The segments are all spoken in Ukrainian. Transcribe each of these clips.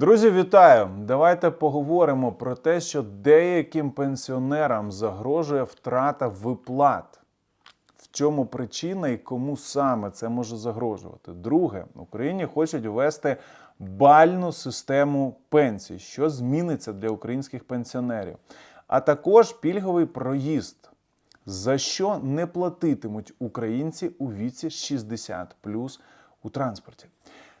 Друзі, вітаю! Давайте поговоримо про те, що деяким пенсіонерам загрожує втрата виплат. В чому причина і кому саме це може загрожувати? Друге, в Україні хочуть ввести бальну систему пенсій, що зміниться для українських пенсіонерів, а також пільговий проїзд, за що не платитимуть українці у віці 60 у транспорті.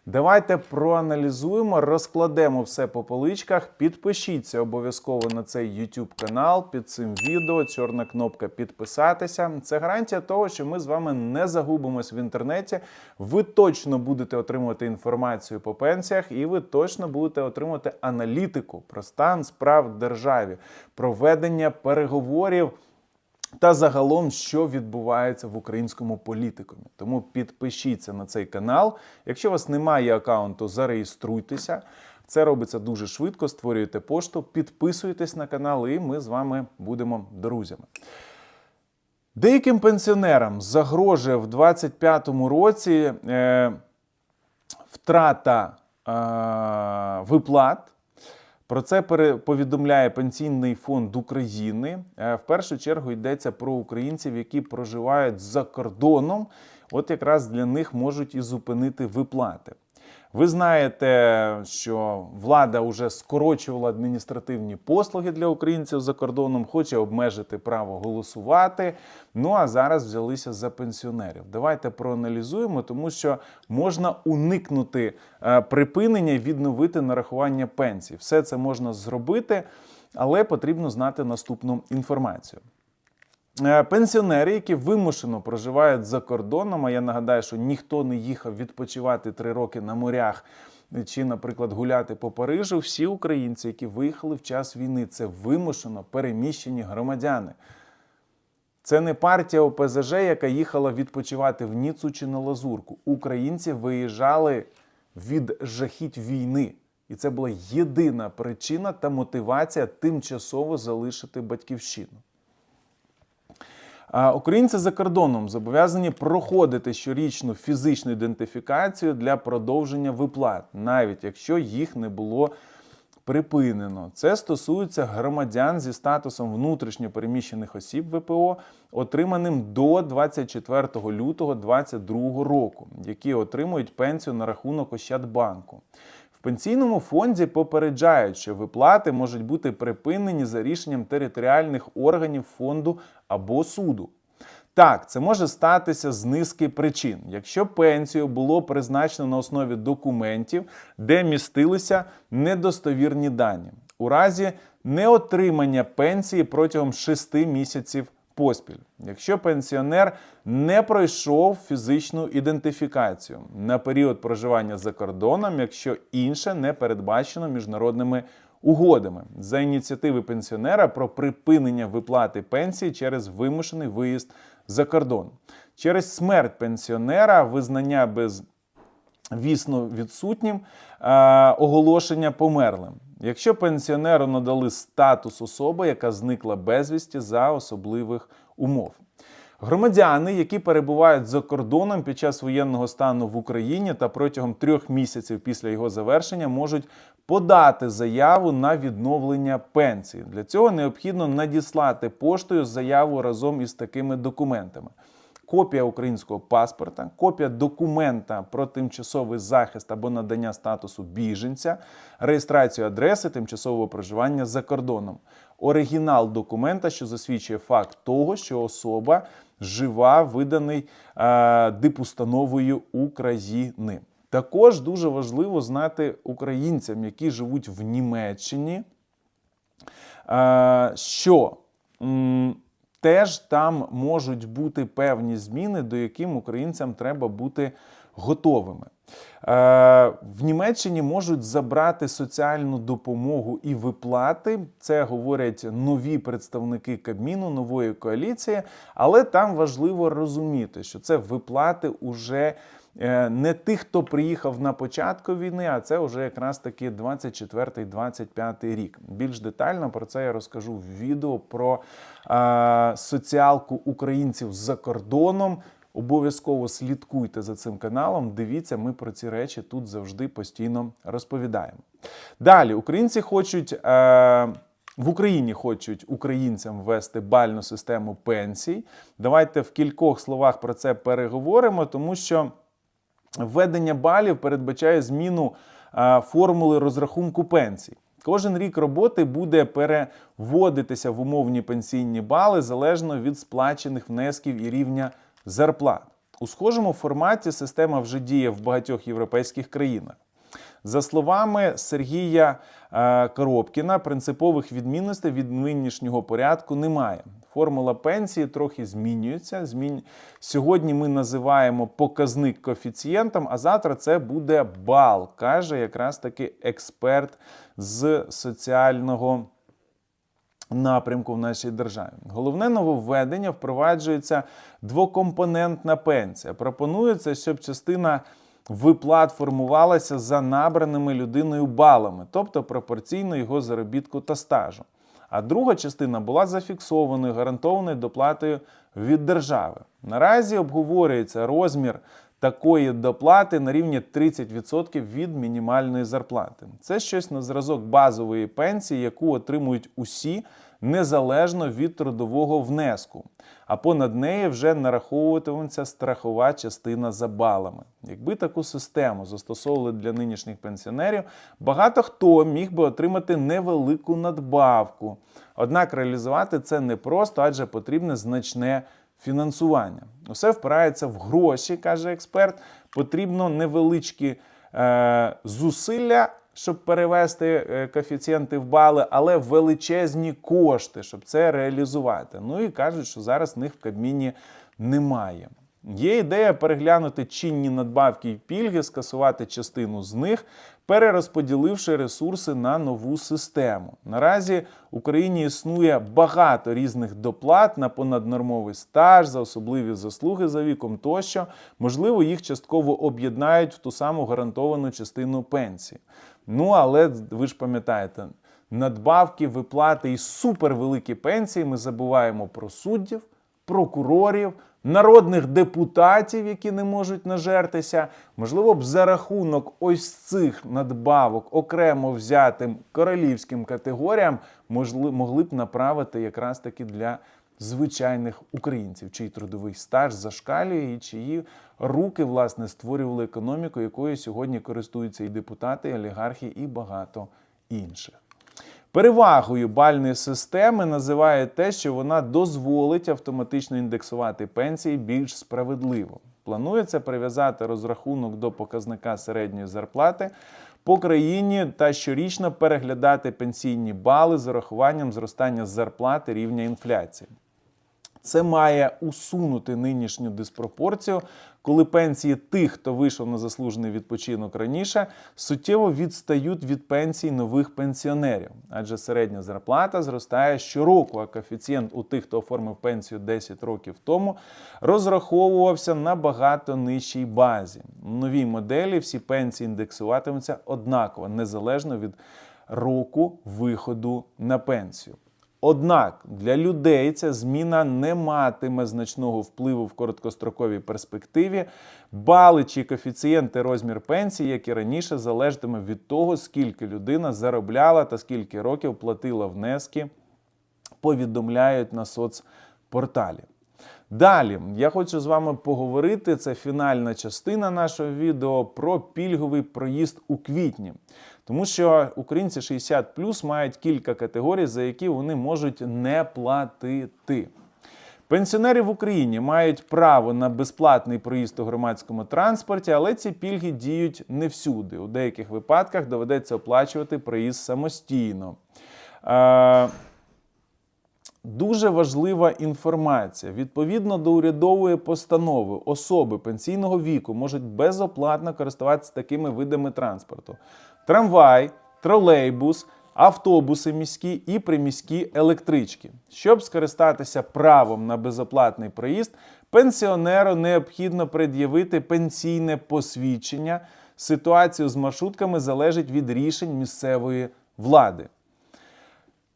Давайте проаналізуємо, розкладемо все по поличках. Підпишіться обов'язково на цей YouTube канал під цим відео. Чорна кнопка підписатися. Це гарантія того, що ми з вами не загубимось в інтернеті. Ви точно будете отримувати інформацію по пенсіях, і ви точно будете отримувати аналітику про стан справ державі, проведення переговорів та загалом, що відбувається в українському політикумі. Тому підпишіться на цей канал. Якщо у вас немає аккаунту, зареєструйтеся. Це робиться дуже швидко. Створюєте пошту, підписуйтесь на канал, і ми з вами будемо друзями. Деяким пенсіонерам загрожує в 2025 році е, втрата е, виплат. Про це повідомляє Пенсійний фонд України. Е, В першу чергу йдеться про українців, які проживають за кордоном. От якраз для них можуть і зупинити виплати. Ви знаєте, що влада вже скорочувала адміністративні послуги для українців за кордоном, хоче обмежити право голосувати. Ну а зараз взялися за пенсіонерів. Давайте проаналізуємо, тому що можна уникнути е, припинення, відновити нарахування пенсій. Все це можна зробити, але потрібно знати наступну інформацію. Е, Пенсіонери, які вимушено проживають за кордоном, а я нагадаю, що ніхто не їхав відпочивати три роки на морях чи, наприклад, гуляти по Парижу, всі українці, які виїхали в час війни, це вимушено переміщені громадяни. Це не партія ОПЗЖ, яка їхала відпочивати в Ніцу чи на Лазурку. Українці виїжджали від жахіть війни. І це була єдина причина та мотивація тимчасово залишити батьківщину. Українці за кордоном зобов'язані проходити щорічну фізичну ідентифікацію для продовження виплат, навіть якщо їх не було припинено. Це стосується громадян зі статусом внутрішньо переміщених осіб ВПО, отриманим до 24 лютого 2022 року, які отримують пенсію на рахунок Ощадбанку. Пенсійному фонді попереджають, що виплати можуть бути припинені за рішенням територіальних органів фонду або суду. Так, це може статися з низки причин. Якщо пенсію було призначено на основі документів, де містилися недостовірні дані, у разі неотримання пенсії протягом 6 місяців поспіль. Якщо пенсіонер не пройшов фізичну ідентифікацію на період проживання за кордоном, якщо інше не передбачено міжнародними угодами за ініціативи пенсіонера про припинення виплати пенсії через вимушений виїзд за кордон, через смерть пенсіонера, визнання без вісно відсутнім оголошення померлим. Якщо пенсіонеру надали статус особи, яка зникла безвісті за особливих умов. Громадяни, які перебувають за кордоном під час воєнного стану в Україні та протягом трьох місяців після його завершення, можуть подати заяву на відновлення пенсії. Для цього необхідно надіслати поштою заяву разом із такими документами копія українського паспорта, копія документа про тимчасовий захист або надання статусу біженця, реєстрацію адреси тимчасового проживання за кордоном, оригінал документа, що засвідчує факт того, що особа жива, виданий е, дипустановою України. Також дуже важливо знати українцям, які живуть в Німеччині, е, що теж там можуть бути певні зміни, до яким українцям треба бути готовими. Е, В Німеччині можуть забрати соціальну допомогу і виплати. Це говорять нові представники Кабміну, нової коаліції, але там важливо розуміти, що це виплати уже не тих, хто приїхав на початку війни, а це вже якраз таки 24-25 рік. Більш детально про це я розкажу в відео про е, соціалку українців за кордоном Обов'язково слідкуйте за цим каналом. Дивіться, ми про ці речі тут завжди постійно розповідаємо. Далі, українці хочуть. Е- в Україні хочуть українцям ввести бальну систему пенсій. Давайте в кількох словах про це переговоримо, тому що введення балів передбачає зміну е, формули розрахунку пенсій. Кожен рік роботи буде переводитися в умовні пенсійні бали залежно від сплачених внесків і рівня зарплат. У схожому форматі система вже діє в багатьох європейських країнах. За словами Сергія е, Коробкіна, принципових відмінностей від нинішнього порядку немає. Формула пенсії трохи змінюється. Змін... Сьогодні ми називаємо показник коефіцієнтом, а завтра це буде бал, каже якраз таки експерт з соціального напрямку в нашій державі. Головне нововведення впроваджується двокомпонентна пенсія. Пропонується, щоб частина виплат формувалася за набраними людиною балами, тобто пропорційно його заробітку та стажу. А друга частина була зафіксованою гарантованою доплатою від держави. Наразі обговорюється розмір такої доплати на рівні 30% від мінімальної зарплати. Це щось на зразок базової пенсії, яку отримують усі незалежно від трудового внеску. А понад нею вже нараховуватиметься страхова частина за балами. Якби таку систему застосовували для нинішніх пенсіонерів, багато хто міг би отримати невелику надбавку. Однак реалізувати це непросто, адже потрібне значне фінансування. Усе впирається в гроші, каже експерт. Потрібно невеличкі е, зусилля, щоб перевести е, коефіцієнти в бали, але величезні кошти, щоб це реалізувати. Ну і кажуть, що зараз них в Кабміні немає. Є ідея переглянути чинні надбавки і пільги, скасувати частину з них, перерозподіливши ресурси на нову систему. Наразі в Україні існує багато різних доплат на понаднормовий стаж, за особливі заслуги за віком тощо. Можливо, їх частково об'єднають в ту саму гарантовану частину пенсії. Ну але ви ж пам'ятаєте, надбавки, виплати і супервеликі пенсії ми забуваємо про суддів, прокурорів, народних депутатів, які не можуть нажертися. Можливо, б за рахунок ось цих надбавок окремо взятим королівським категоріям могли б направити якраз таки для звичайних українців, чий трудовий стаж зашкалює і чиї руки власне створювали економіку, якою сьогодні користуються і депутати, і олігархи, і багато інших. Перевагою бальної системи називає те, що вона дозволить автоматично індексувати пенсії більш справедливо. Планується прив'язати розрахунок до показника середньої зарплати по країні та щорічно переглядати пенсійні бали з урахуванням зростання зарплати рівня інфляції. Це має усунути нинішню диспропорцію, коли пенсії тих, хто вийшов на заслужений відпочинок раніше, суттєво відстають від пенсій нових пенсіонерів, адже середня зарплата зростає щороку, а коефіцієнт у тих, хто оформив пенсію 10 років тому, розраховувався на багато нижчій базі. В новій моделі всі пенсії індексуватимуться однаково, незалежно від року виходу на пенсію. Однак для людей ця зміна не матиме значного впливу в короткостроковій перспективі. Бали чи коефіцієнти розмір пенсії, як і раніше, залежатиме від того, скільки людина заробляла та скільки років платила внески, повідомляють на соцпорталі. Далі я хочу з вами поговорити. Це фінальна частина нашого відео про пільговий проїзд у квітні. Тому що українці 60 мають кілька категорій, за які вони можуть не платити. Пенсіонери в Україні мають право на безплатний проїзд у громадському транспорті, але ці пільги діють не всюди. У деяких випадках доведеться оплачувати проїзд самостійно. Е, Дуже важлива інформація. Відповідно до урядової постанови, особи пенсійного віку можуть безоплатно користуватися такими видами транспорту: трамвай, тролейбус, автобуси міські і приміські електрички. Щоб скористатися правом на безоплатний проїзд, пенсіонеру необхідно пред'явити пенсійне посвідчення. Ситуація з маршрутками залежить від рішень місцевої влади.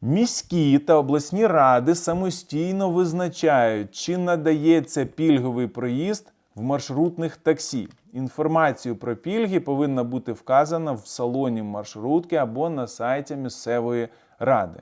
Міські та обласні ради самостійно визначають, чи надається пільговий проїзд в маршрутних таксі. Інформацію про пільги повинна бути вказана в салоні маршрутки або на сайті місцевої ради.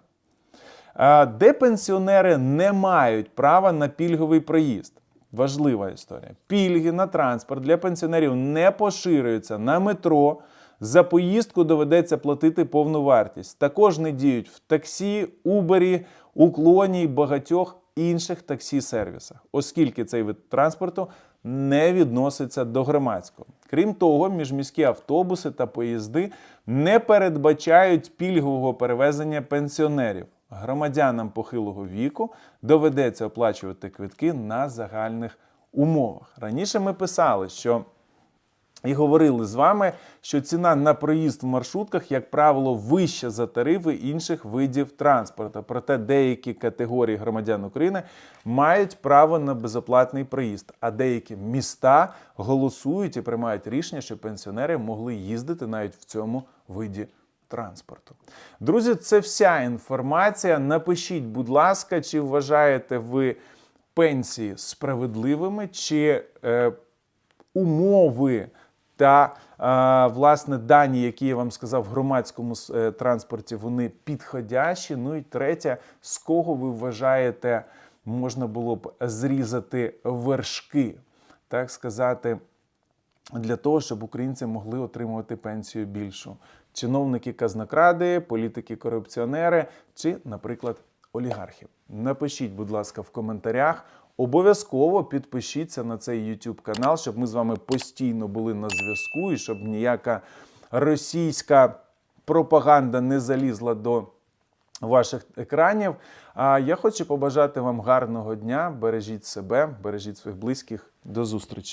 Де пенсіонери не мають права на пільговий проїзд? Важлива історія. Пільги на транспорт для пенсіонерів не поширюються на метро. За поїздку доведеться платити повну вартість. Також не діють в таксі, Убері, уклоні й багатьох інших таксі-сервісах, оскільки цей вид транспорту не відноситься до громадського. Крім того, міжміські автобуси та поїзди не передбачають пільгового перевезення пенсіонерів. Громадянам похилого віку доведеться оплачувати квитки на загальних умовах. Раніше ми писали, що і говорили з вами, що ціна на проїзд в маршрутках, як правило, вища за тарифи інших видів транспорту. Проте деякі категорії громадян України мають право на безоплатний проїзд, а деякі міста голосують і приймають рішення, що пенсіонери могли їздити навіть в цьому виді транспорту. Друзі, це вся інформація. Напишіть, будь ласка, чи вважаєте ви пенсії справедливими, чи е, умови та е, власне дані, які я вам сказав в громадському е, транспорті, вони підходящі. Ну і третє, з кого ви вважаєте, можна було б зрізати вершки, так сказати, для того, щоб українці могли отримувати пенсію більшу. Чиновники казнокради, політики корупціонери чи, наприклад, олігархи. Напишіть, будь ласка, в коментарях. Обов'язково підпишіться на цей YouTube канал, щоб ми з вами постійно були на зв'язку і щоб ніяка російська пропаганда не залізла до ваших екранів. А я хочу побажати вам гарного дня. Бережіть себе, бережіть своїх близьких. До зустрічі!